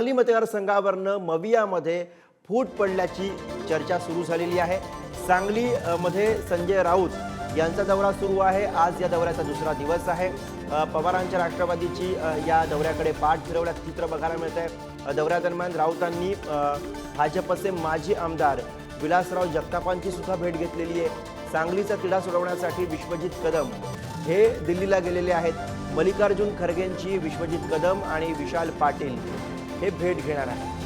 सांगली मतदारसंघावरनं मवियामध्ये फूट पडल्याची चर्चा सुरू झालेली आहे. सांगली मध्ये संजय राऊत यांचा दौरा सुरू आहे. आज या दौऱ्याचा दुसरा दिवस आहे. पवारांच्या राष्ट्रवादीची या दौऱ्याकडे पाठ फिरवल्याचं चित्र बघायला मिळत आहे. दौऱ्यादरम्यान राऊतांनी भाजपचे माजी आमदार विलासराव जगतापांची सुद्धा भेट घेतलेली आहे. सांगलीचा तिढा सोडवण्यासाठी विश्वजित कदम हे दिल्लीला गेलेले आहेत. मल्लिकार्जुन खरगेंची विश्वजित कदम आणि विशाल पाटील हे भेट घेणार आहे.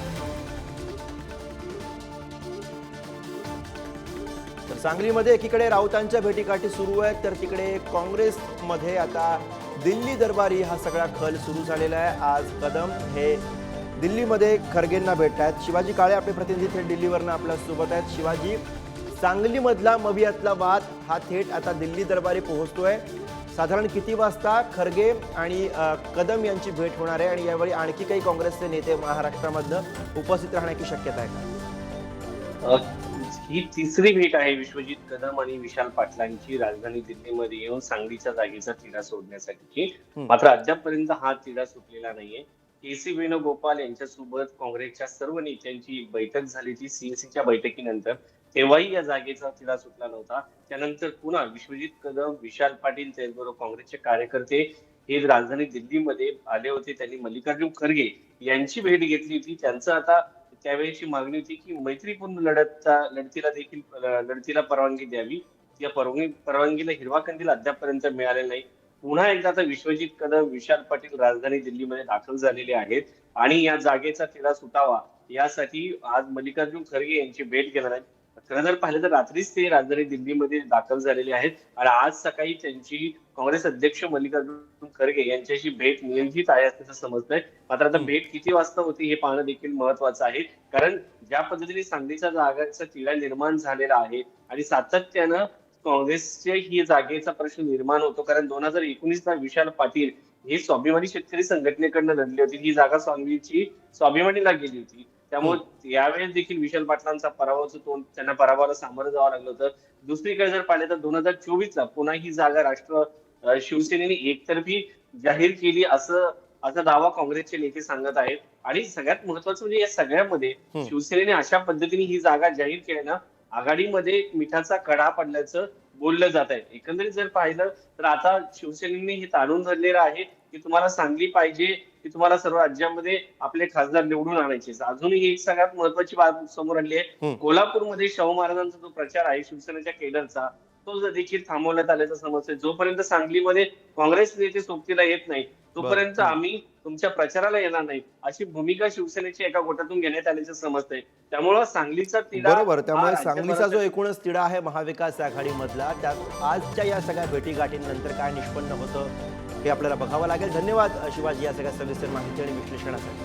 तर सांगलीमध्ये एकीकडे राऊतांच्या भेटीकाठी सुरू आहेत तर तिकडे काँग्रेसमध्ये आता दिल्ली दरबारी हा सगळा खल सुरू झालेला आहे. आज कदम हे दिल्लीमध्ये खरगेंना भेटत आहेत. शिवाजी काळे आपले प्रतिनिधी थेट दिल्लीवरनं आपल्यासोबत आहेत. शिवाजी सांगलीमधला मवियातला वाद हा थेट आता दिल्ली दरबारी पोहोचतोय. साधारण किती वाजता खरगे आणि कदम यांची भेट होणार आहे? आणि यावेळी आणखी काही काँग्रेसचे नेते महाराष्ट्रामधनं उपस्थित राहण्याची शक्यता आहे का? ही तिसरी भेट आहे विश्वजित कदम आणि विशाल पाटलांची. राजधानी दिल्लीमध्ये येऊन सांगलीच्या जागेचा तिढा सोडण्यासाठीची. मात्र अद्यापपर्यंत हा तिढा सुटलेला नाहीये. के सी वेणुगोपाल यांच्यासोबत काँग्रेसच्या सर्व नेत्यांची बैठक झाली. ती सीएसीच्या बैठकीनंतर तेव्हाही या जागेचा तिढा सुटला नव्हता. त्यानंतर पुन्हा विश्वजित कदम विशाल पाटील त्याचबरोबर काँग्रेसचे कार्यकर्ते हे राजधानी दिल्लीमध्ये आले होते त्यांनी मल्लिकार्जुन खरगे यांची भेट घेतली होती. त्यांचं आता त्यावेळेची मागणी होती की मैत्रीपूर्ण लढतचा लढतीला देखील लढतीला परवानगी द्यावी. या परवानगी परवानगीला हिरवा कंदील अद्यापपर्यंत मिळालेला नाही. पुन्हा एकदा आता विश्वजित कदम विशाल पाटील राजधानी दिल्लीमध्ये दाखल झालेले आहेत आणि या जागेचा तिढा सुटावा यासाठी आज मल्लिकार्जुन खरगे यांची भेट घेणार आहेत. खरं जर पाहिलं तर रात्रीच ते राजधानी दिल्लीमध्ये दाखल झालेले आहेत. आणि आज सकाळी त्यांची काँग्रेस अध्यक्ष मल्लिकार्जुन खरगे यांच्याशी भेट नियोजित आहे असं समजतंय. मात्र आता भेट किती वाजता होती हे पाहणं देखील महत्वाचं आहे. कारण ज्या पद्धतीने सांगलीच्या जागांचा तिढा निर्माण झालेला आहे आणि सातत्यानं काँग्रेसच्या ही जागेचा प्रश्न निर्माण होतो. कारण दोन हजार एकोणीसला विशाल पाटील हे स्वाभिमानी शेतकरी संघटनेकडनं लढली होती. ही जागा सांगलीची स्वाभिमानीला गेली होती. त्यामुळे यावेळेस देखील विशाल पाटलांचा पराभवाचं तोंड त्यांना पराभवाला सामोरं जावं लागलं होतं. दुसरीकडे जर पाहिलं तर दोन हजार चोवीस ला पुन्हा ही जागा राष्ट्र शिवसेनेने एकतर्फी जाहीर केली असं असा दावा काँग्रेसचे नेते सांगत आहेत. आणि सगळ्यात महत्वाचं म्हणजे या सगळ्यामध्ये. शिवसेनेने अशा पद्धतीने ही जागा जाहीर केल्यानं आघाडीमध्ये मिठाचा कडा पडल्याचं बोललं जात आहे. एकंदरीत जर पाहिलं तर आता शिवसेनेने हे ताणून धरलेलं आहे. की तुम्हाला सांगली पाहिजे की तुम्हाला सर्व राज्यामध्ये आपले खासदार निवडून आणायचे अजूनही एक सगळ्यात महत्वाची बाब समोर आली आहे. कोल्हापूरमध्ये शाहू महाराजांचा जो प्रचार आहे शिवसेनेच्या केडरचा तो देखील थांबवण्यात आल्याचं समजतंय जोपर्यंत सांगलीमध्ये काँग्रेस नेते सोबतीला येत नाही तोपर्यंत. आम्ही तुमच्या प्रचाराला येणार नाही. अशी भूमिका शिवसेनेची एका गोटातून घेण्यात आल्याचं समजतंय त्यामुळं सांगलीचा तिढा बरोबर. त्यामुळे सांगलीचा जो एकूणच तिढा आहे महाविकास आघाडीमधला त्यात आजच्या या सगळ्या भेटीगाठींनंतर काय निष्पन्न होतं? हे आपल्याला बघावं लागेल. धन्यवाद शिवाजी या सगळ्या सविस्तर माहिती आणि विश्लेषणासाठी.